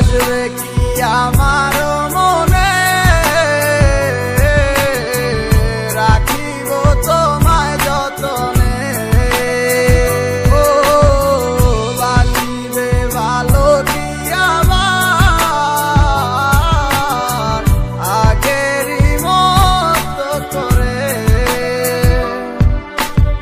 আসবে কি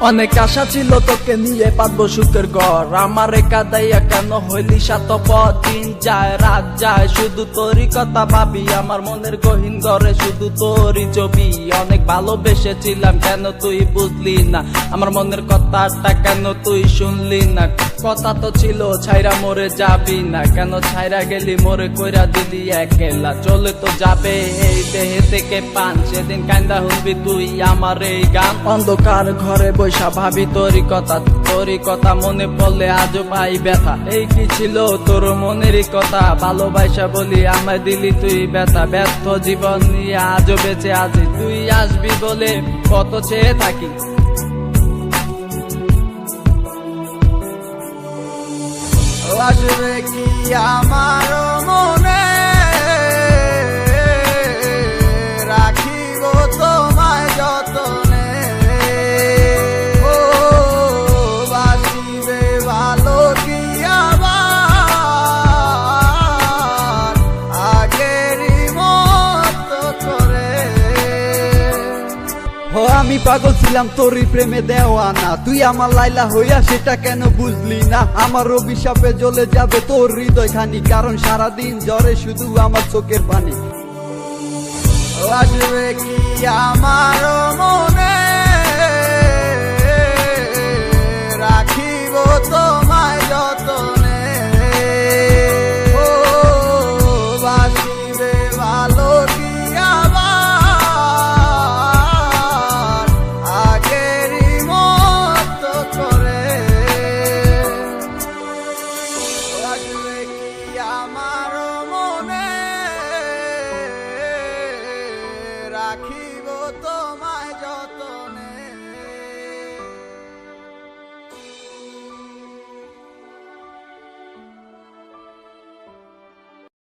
অনেক আশা ছিল তোকে নিয়ে পাতবো সুখের ঘর। আমার কাদাইয়া কেন হইলি সাত দিন যায়, রাত যায়, শুধু তোরই কথা ভাবি। আমার মনের গহীন ঘরে শুধু তোরই ছবি। অনেক ভালোবেসেছিলাম, কেন তুই বুঝলি না? আমার মনের কথাটা কেন তুই শুনলি না? কথা তো ছিল, ছাইরা মরে যাবি না। কেন ছাইরা গেলি মরে কইরা দিলি একেলা? চলে তো যাবে এই দেহে থেকে পান। সেদিন কান্দা শুনবি তুই আমার এই গান। অন্ধকার ঘরে বৈশা ভাবি তোরই কথা। তোরই কথা মনে পড়লে আজও পাই ব্যথা। এই কি ছিল তোর মনেরই কথা? ভালোবাসা বলি আমায় দিলি তুই ব্যথা। ব্যর্থ জীবন নিয়ে আজও বেঁচে আছি। তুই আসবি বলে কত চেয়ে থাকি। আসবে কি আমার পাগল ছিলাম, তোরই প্রেমে দেওয়া না তুই আমার লাইলা হইয়া সেটা কেন বুঝলি না? আমার অভিশাপে জ্বলে যাবে তোর হৃদয় খানি কারণ সারাদিন জ্বরে শুধু আমার চোখের পানি। আমার রাখিব তোমায়